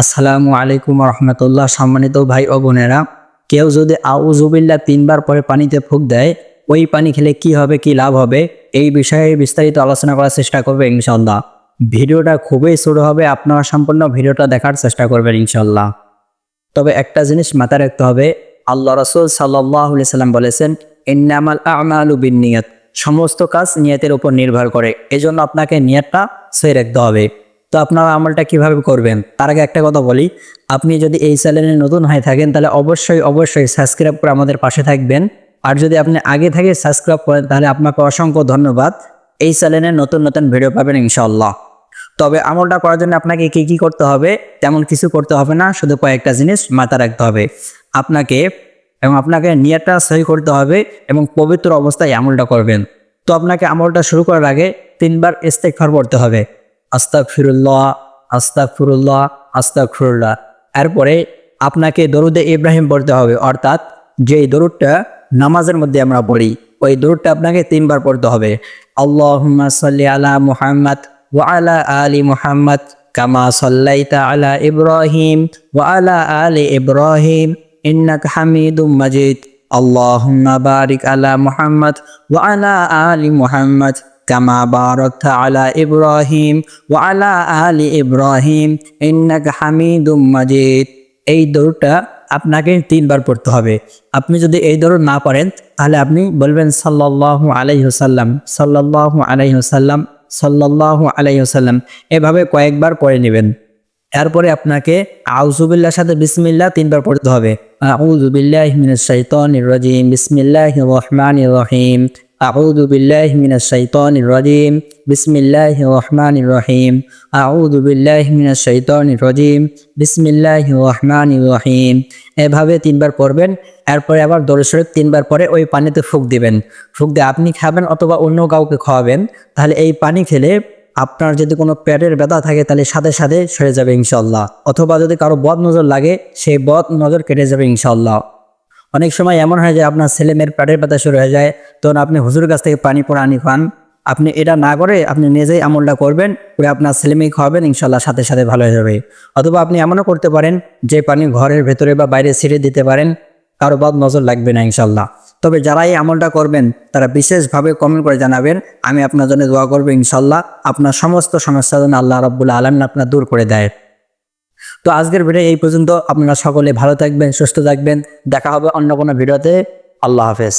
আসসালামু আলাইকুম রহমতুল্লাহ। সম্মানিত ভাই ও বোনেরা, কেউ যদি আউজুবিল্লা তিনবার পরে পানিতে ফুক দেয়, ওই পানি খেলে কি হবে, কি লাভ হবে? এই বিষয়ে বিস্তারিত আলোচনা করার চেষ্টা করবে ইনশাল্লাহ ভিডিওটা খুবই শুরু হবে, আপনারা সম্পূর্ণ ভিডিওটা দেখার চেষ্টা করবেন ইনশাল্লাহ তবে একটা জিনিস মাথায় রাখতে হবে, আল্লাহ রসুল সাল্লাহ সাল্লাম বলেছেন, ইন্নামাল আমালু বিন নিয়ত। সমস্ত কাজ নিয়তের উপর নির্ভর করে, এজন্য আপনাকে নিয়তটা সই রাখতে হবে। তো আপনারা আমলটা কীভাবে করবেন? তার আগে একটা কথা বলি। আপনি যদি এই চ্যানেলে নতুন হয়ে থাকেন, তাহলে অবশ্যই অবশ্যই সাবস্ক্রাইব করে আমাদের পাশে থাকবেন। আর যদি আপনি আগে থেকে সাবস্ক্রাইব করেন, তাহলে আপনাকে অসংখ্য ধন্যবাদ। এই চ্যানেলে নতুন নতুন ভিডিও পাবেন ইনশাল্লাহ তবে আমলটা করার জন্য আপনাকে কি কি করতে হবে? তেমন কিছু করতে হবে না, শুধু কয়েকটা জিনিস মাথায় রাখতে হবে। আপনাকে এবং আপনাকে নিয়তটা সহি করতে হবে এবং পবিত্র অবস্থায় আমলটা করবেন। তো আপনাকে আমলটা শুরু করার আগে তিনবার ইস্তেকফার পড়তে হবে। আস্তা ফিরুল্লাহ আস্তা ফিরুল্লাহ আস্তা ফিরুল্লাহ এরপরে আপনাকে দরুদে ইব্রাহিম পড়তে হবে। অর্থাৎ যে দরুদটা নামাজের মধ্যে আমরা পড়ি, ওই দরুদটা আপনাকে তিনবার পড়তে হবে। আল্লাহ সাল্লি আলা মুহাম্মদ ওয়ালা আলী মুহাম্মদ কামা সাল্লাইতা আলা ইব্রাহিম ওয়ালা আলী ইব্রাহিম ইন্নাক হামিদুম মাজিদ। আল্লাহ বারিক আলা মুহাম্মদ ওয়ালা আলী মুহাম্মদ كما باركت على إبراهيم وعلى آل إبراهيم إنك حميد مجيد এই দৌড়টা আপনাকে তিনবার পড়তে হবে আপনি যদি এই দৌড় না পারেন তাহলে আপনি বলবেন সাল্লাল্লাহু আলাইহি ওয়াসাল্লাম সাল্লাল্লাহু আলাইহি ওয়াসাল্লাম সাল্লাল্লাহু আলাইহি ওয়াসাল্লাম এভাবে কয়েকবার পড়ে নেবেন এরপরে আপনাকে আউজুবিল্লার সাথে বিসমিল্লাহ তিনবার পড়তে হবে আউযু বিল্লাহি মিনাশ শাইতানির রাজিম বিসমিল্লাহির রহমানির রহিম আউযু বিল্লাহি মিনাশ শাইতানির রাজিম। বিসমিল্লাহির রহমানির রহিম। আউযু বিল্লাহি মিনাশ শাইতানির রাজিম। বিসমিল্লাহির রহমানির রহিম। এভাবে তিনবার পড়বেন, এরপরে আবার দরুদ শরীফ তিনবার পরে ওই পানিতে ফুক দিবেন। ফুক দিয়ে আপনি খাবেন অথবা অন্য কাউকে খাওয়াবেন, তাহলে এই পানি খেলে আপনার যদি কোনো পেটের ব্যথা থাকে, তাহলে সাথে সাথে সরে যাবে ইনশাল্লাহ অথবা যদি কারও বদ নজর লাগে, সেই বদ নজর কেটে যাবে ইনশাল্লাহ অনেক সময় এমন হয় যে আপনার ছেলে মেয়ের ব্যথা শুরু হয়ে যায়, তখন আপনি হুজুর কাছ থেকে পানি পড়ে আনি খান। আপনি এটা না করে আপনি নিজেই আমলটা করবেন, করে আপনার ছেলে মেয়ে খাওয়াবেন ইনশাল্লাহ সাথে সাথে ভালো হয়ে যাবে। অথবা আপনি এমনও করতে পারেন, যে পানি ঘরের ভেতরে বা বাইরে ছিঁড়ে দিতে পারেন, কারও বাদ নজর লাগবে না ইনশাল্লাহ তবে যারা এই আমলটা করবেন, তারা বিশেষভাবে কমেন্ট করে জানাবেন, আমি আপনার জন্য দোয়া করব ইনশাল্লাহ আপনার সমস্ত সমস্যা যেন আল্লাহ রব্বুল্লা আলমিন আপনার দূর করে দেয়। তো আজকের ভিডিও এই পর্যন্ত। আপনারা সকলে ভালো থাকবেন, সুস্থ থাকবেন। দেখা হবে অন্য কোনো ভিডিওতে আল্লাহ হাফেজ।